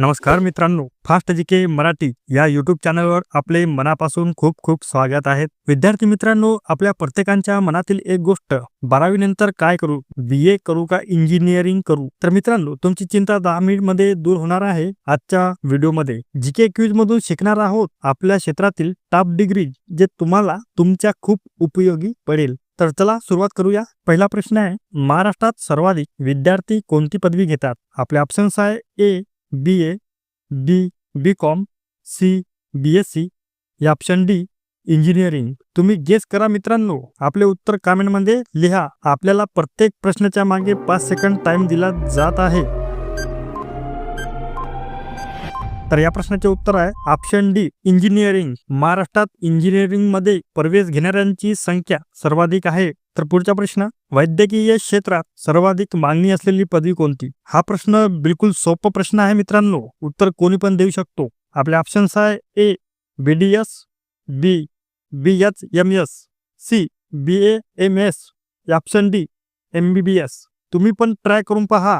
नमस्कार मित्रांनो फास्ट जी के मराठी या युट्यूब चॅनलवर आपले मनापासून खूप खूप स्वागत आहेत विद्यार्थी मित्रांनो आपल्या प्रत्येकांच्या मनातील एक गोष्ट बारावी नंतर काय करू? बी ए करू का इंजिनिअरिंग करू? तर मित्रांनो तुमची चिंता दहा मिनिटमध्ये दूर होणार आहे आजच्या व्हिडिओमध्ये. जी के क्यूज मधून शिकणार आहोत आपल्या क्षेत्रातील टॉप डिग्री जे तुम्हाला तुमच्या खूप उपयोगी पडेल. तर चला सुरुवात करूया. पहिला प्रश्न आहे महाराष्ट्रात सर्वाधिक विद्यार्थी कोणती पदवी घेतात? आपले ऑप्शन्स आहे A B A D B com C B S C या ऑप्शन डी इंजिनिअरिंग तुम्ही गेस करा मित्रांनो. आपले उत्तर कमेंटमध्ये लिहा. आपल्याला प्रत्येक प्रश्नाच्या मागे पाच सेकंड टाइम दिला जात आहे. तर या प्रश्नाचे उत्तर आहे ऑप्शन डी इंजिनिअरिंग महाराष्ट्रात इंजिनिअरिंगमध्ये प्रवेश घेणाऱ्यांची संख्या सर्वाधिक आहे. तर पुढचा प्रश्न वैद्यकीय क्षेत्रात सर्वाधिक मागणी असलेली पदवी कोणती? हा प्रश्न बिलकुल सोपा प्रश्न आहे मित्रांनो. उत्तर कोणी पण देऊ शकतो. आपले ऑप्शन्स आहे A B D S B B H M S C B A M S option D M B B S तुम्ही पण ट्राय करून पहा.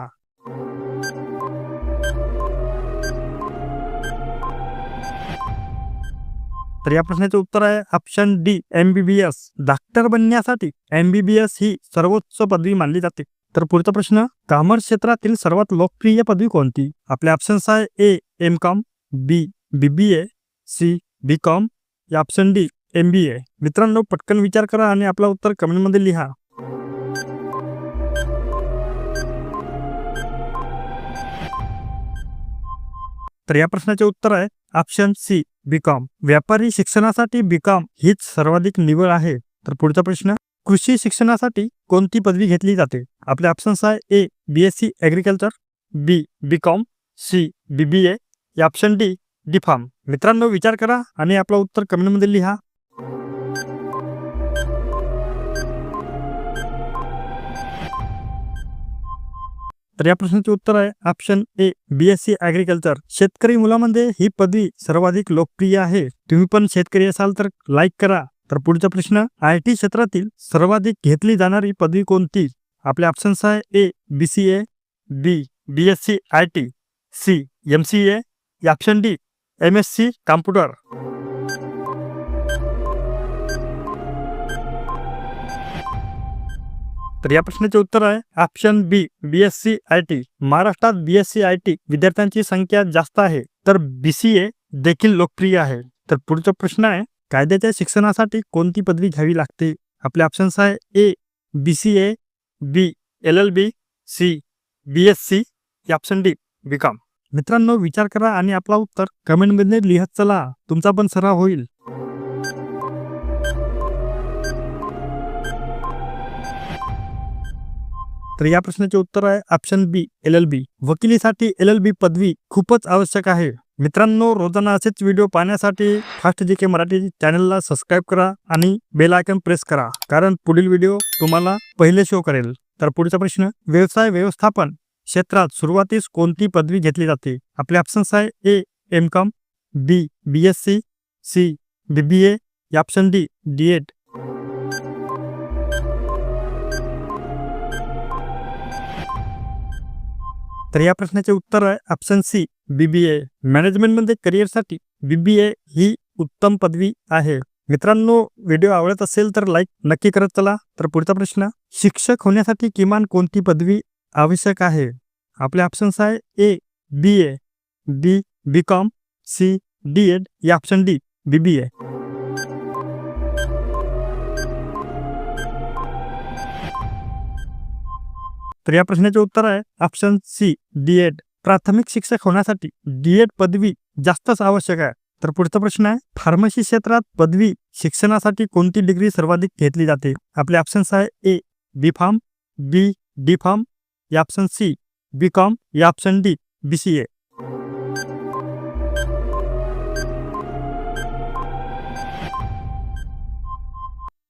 तर या प्रश्नाचे उत्तर आहे option D M B B S doctor बनण्यासाठी एम बी बी एस ही सर्वोच्च पदवी मानली जाते. तर पुढचा प्रश्न कॉमर्स क्षेत्रातील सर्वात लोकप्रिय पदवी कोणती? आपले ऑप्शन्स आहे A M com B B B A C B com या option D M B A मित्रांनो पटकन विचार करा आणि आपला उत्तर कमेंटमध्ये लिहा. तर या प्रश्नाचे उत्तर आहे ऑप्शन सी बीकॉम. व्यापारी शिक्षणासाठी बीकॉम हीच सर्वाधिक निवड आहे. तर पुढचा प्रश्न कृषी शिक्षणासाठी कोणती पदवी घेतली जाते? आपले ऑप्शन्स आहे A B S C agriculture B B com C B B A या ऑप्शन डी डी फार्म मित्रांनो विचार करा आणि आपलं उत्तर कमेंटमध्ये लिहा. तर या प्रश्नाचे उत्तर आहे option A B S C agriculture शेतकरी मुलामध्ये ही पदवी सर्वाधिक लोकप्रिय आहे. तुम्ही पण शेतकरी असाल तर लाईक करा. तर पुढचा प्रश्न आय टी क्षेत्रातील सर्वाधिक घेतली जाणारी पदवी कोणती? आपले ऑप्शन्स आहे A B C A B B S C I T C M C A option D M S C computer तर या प्रश्नाचे उत्तर आहे option B B S C I T महाराष्ट्रात B S C I T विद्यार्थ्यांची संख्या जास्त आहे तर बी सी ए देखील लोकप्रिय आहे. तर पुढचा प्रश्न आहे कायद्याच्या शिक्षणासाठी कोणती पदवी घ्यावी लागते? आपले ऑप्शन्स आहे A B C A B L L B C B S C option D B com मित्रांनो विचार करा आणि आपला उत्तर कमेंटमध्ये लिहत चला. तुमचा पण सराव होईल. तर या प्रश्नाचे उत्तर आहे option B L L B वकिलीसाठी L L B पदवी खूपच आवश्यक आहे. मित्रांनो रोजाना असेच व्हिडिओ पाहण्यासाठी फास्ट जी के मराठी चॅनलला सबस्क्राईब करा आणि बेल आयकन प्रेस करा. कारण पुढील व्हिडिओ तुम्हाला पहिले शो करेल. तर पुढचा प्रश्न व्यवसाय व्यवस्थापन क्षेत्रात सुरुवातीस कोणती पदवी घेतली जाते? आपले ऑप्शन्स आहे A M com B B S C C B B A option D D Ed तर या प्रश्नाचे उत्तर आहे ऑप्शन सी बी बी ए मॅनेजमेंटमध्ये करिअरसाठी बी बी ए ही उत्तम पदवी आहे. मित्रांनो व्हिडिओ आवडत असेल तर लाईक नक्की करत चला. तर पुढचा प्रश्न शिक्षक होण्यासाठी किमान कोणती पदवी आवश्यक आहे? आपले ऑप्शन्स आहे A B A B B com C D Ed या option D B B A तर या प्रश्नाचे उत्तर आहे ऑप्शन सी डी एड प्राथमिक शिक्षक होण्यासाठी डी एड पदवी जास्तच आवश्यक आहे. तर पुढचा प्रश्न आहे फार्मसी क्षेत्रात पदवी शिक्षणासाठी कोणती डिग्री सर्वाधिक घेतली जाते? आपले ऑप्शन्स आहे A B pharm B D pharm या ऑप्शन सी बी कॉम या option D B C A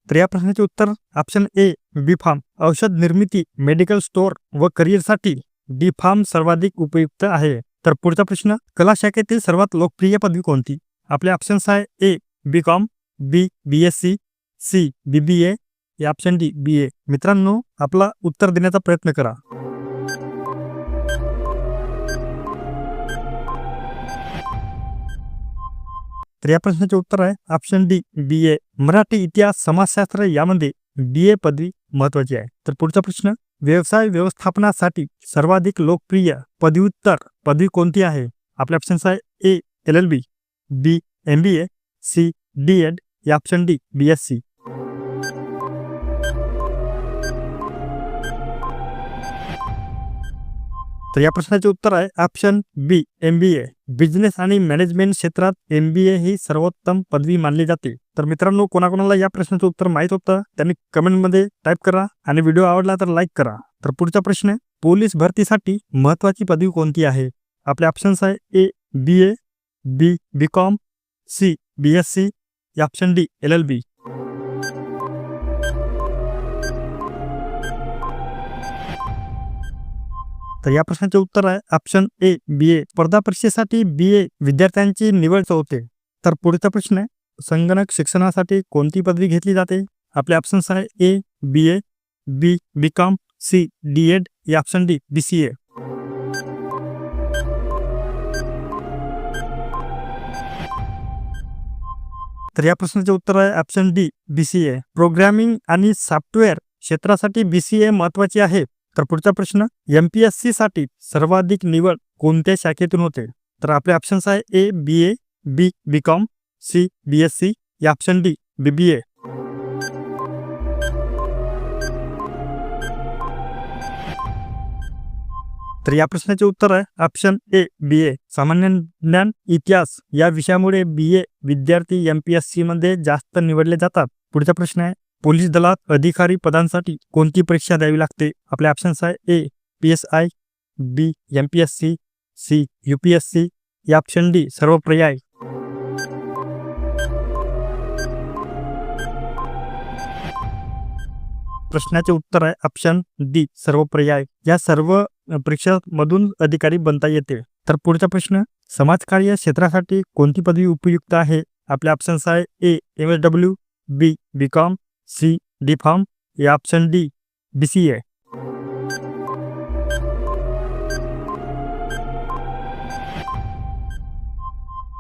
तर या प्रश्नाचे उत्तर ऑप्शन ए बी फार्म औषध निर्मिती मेडिकल स्टोअर व करिअरसाठी डी फार्म सर्वाधिक उपयुक्त आहे. तर पुढचा प्रश्न कला शाखेतील सर्वात लोकप्रिय पदवी कोणती? आपले ऑप्शन्स आहे A B com B B S C C B B A या ऑप्शन डी बी ए मित्रांनो आपला उत्तर देण्याचा प्रयत्न करा. तर या प्रश्नाचे उत्तर है option D B A Marathi इतिहास, समाजशास्त्र बी ए पदवी महत्वाची है तो पुढचा प्रश्न, व्यवसाय व्यवस्थापना सर्वाधिक लोकप्रिय पदव्युत्तर पदवी को है अपने ऑप्शन आहे A L L B B M B A C D Ed या option D B S C तर या प्रश्नाचे उत्तर आहे option B M B A business आणि मॅनेजमेंट क्षेत्रात एम बी ए ही सर्वोत्तम पदवी मानली जाते. तर मित्रांनो कोणाकोणाला या प्रश्नाचं उत्तर माहीत होतं त्यांनी कमेंटमध्ये टाईप करा आणि व्हिडिओ आवडला तर लाईक करा. तर पुढचा प्रश्न पोलीस भरतीसाठी महत्वाची पदवी कोणती आहे? आपले ऑप्शन्स आहे A B A B B com C B S C option D L L B तर या प्रश्नाचे उत्तर आहे ऑप्शन ए बी ए स्पर्धा परीक्षेसाठी बी ए विद्यार्थ्यांची निवड होते. तर पुढचा प्रश्न आहे संगणक शिक्षणासाठी कोणती पदवी घेतली जाते? आपले ऑप्शन्स आहे A B A B B com C D Ed या option D B C A तर या प्रश्नाचे उत्तर आहे option D B C A programming आणि सॉफ्टवेअर क्षेत्रासाठी बी सी ए महत्वाची आहे. तर पुढचा प्रश्न एम पी एस सी साठी सर्वाधिक निवड कोणत्या शाखेतून होते? तर आपले ऑप्शन्स आहे A B A B B com C B S C या option D B B A तर या प्रश्नाचे उत्तर आहे ऑप्शन ए बी ए सामान्य ज्ञान इतिहास या विषयामुळे बी ए विद्यार्थी एम पी एस सी मध्ये जास्त निवडले जातात. पुढचा प्रश्न आहे पोलीस दलात अधिकारी पदांसाठी कोणती परीक्षा द्यावी लागते? आपले ऑप्शन्स आहे A P S I B M P S C C U P S C या ऑप्शन डी सर्व पर्याय प्रश्नाचे उत्तर आहे ऑप्शन डी सर्व पर्याय या सर्व परीक्षामधून अधिकारी बनता येते तर पुढचा प्रश्न समाजकार्य क्षेत्रासाठी कोणती पदवी उपयुक्त आहे? आपले ऑप्शन्स आहे A M S W B B com C, D pharm या option D, B C A.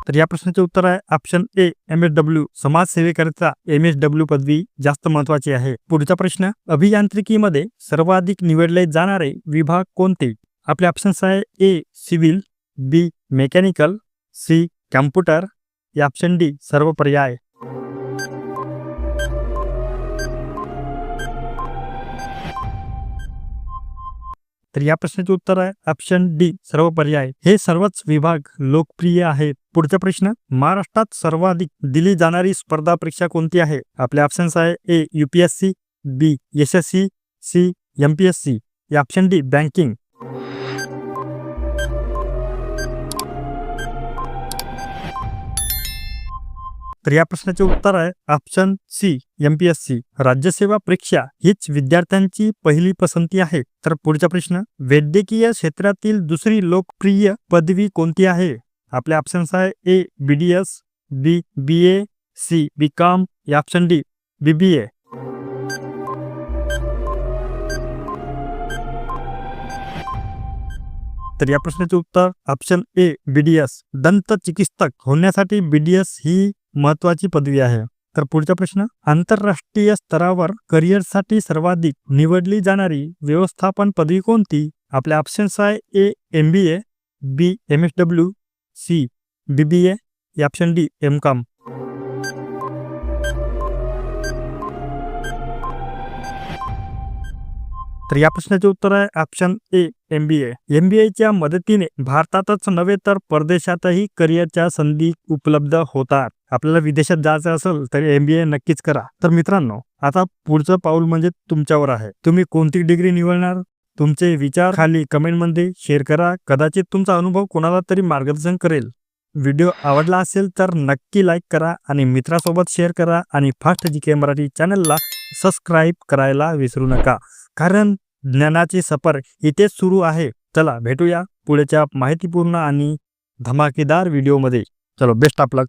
तर या प्रश्नाचे उत्तर आहे option A M S W समाज समाजसेवेकरिता एम एस डब्ल्यू पदवी जास्त महत्वाची आहे. पुढचा प्रश्न, अभियांत्रिकीमध्ये सर्वाधिक निवडले जाणारे विभाग कोणते? आपले ऑप्शन्स आहे A, civil, B, mechanical, C, computer. या ऑप्शन डी सर्व पर्याय तर या प्रश्नाचे उत्तर आहे ऑप्शन डी सर्व पर्याय. हे सर्वच विभाग लोकप्रिय आहेत. पुढचा प्रश्न, महाराष्ट्रात सर्वाधिक दिली जाणारी स्पर्धा परीक्षा कोणती आहे? आपले ऑप्शन्स आहे A UPSC B S S C C M P S C या ऑप्शन डी बँकिंग तर या उत्तर आहे option C M P S C राज्यसेवा परीक्षा हीच विद्यार्थ्यांची पहिली पसंती आहे. तर पुढचा प्रश्न, वैद्यकीय क्षेत्रातील दुसरी लोकप्रिय पदवी कोणती आहे? आपले ऑप्शन्स आहे A B D S B B A C B com या option D B B A तर या प्रश्नाचे उत्तर option A B D S दंत चिकित्सक होण्यासाठी बी डी एस ही महत्वाची पदवी आहे. तर पुढचा प्रश्न आंतरराष्ट्रीय स्तरावर करिअरसाठी सर्वाधिक निवडली जाणारी व्यवस्थापन पदवी कोणती? आपले ऑप्शन्स आहे A M B A B M S W C B B A option D M com तर या प्रश्नाचे उत्तर आहे ऑप्शन ए एमबीए एमबीएच्या मदतीने भारतातच नव्हे तर परदेशातही करिअरच्या संधी उपलब्ध होतात. आपल्याला विदेशात जायचं असेल तर एमबीए नक्कीच करा. तर मित्रांनो आता पुढचं पाऊल म्हणजे तुमच्यावर आहे. तुम्ही कोणती डिग्री निवडणार? तुमचे विचार खाली कमेंटमध्ये शेअर करा. कदाचित तुमचा अनुभव कोणाला तरी मार्गदर्शन करेल. व्हिडिओ आवडला असेल तर नक्की लाईक करा आणि मित्रासोबत शेअर करा आणि फास्ट जी के मराठी चॅनलला सबस्क्राईब करायला विसरू नका. कारण ज्ञानाची सफर इथेच सुरू आहे. चला भेटूया पुढच्या माहितीपूर्ण आणि धमाकेदार व्हिडिओमध्ये. चलो बेस्ट आपलं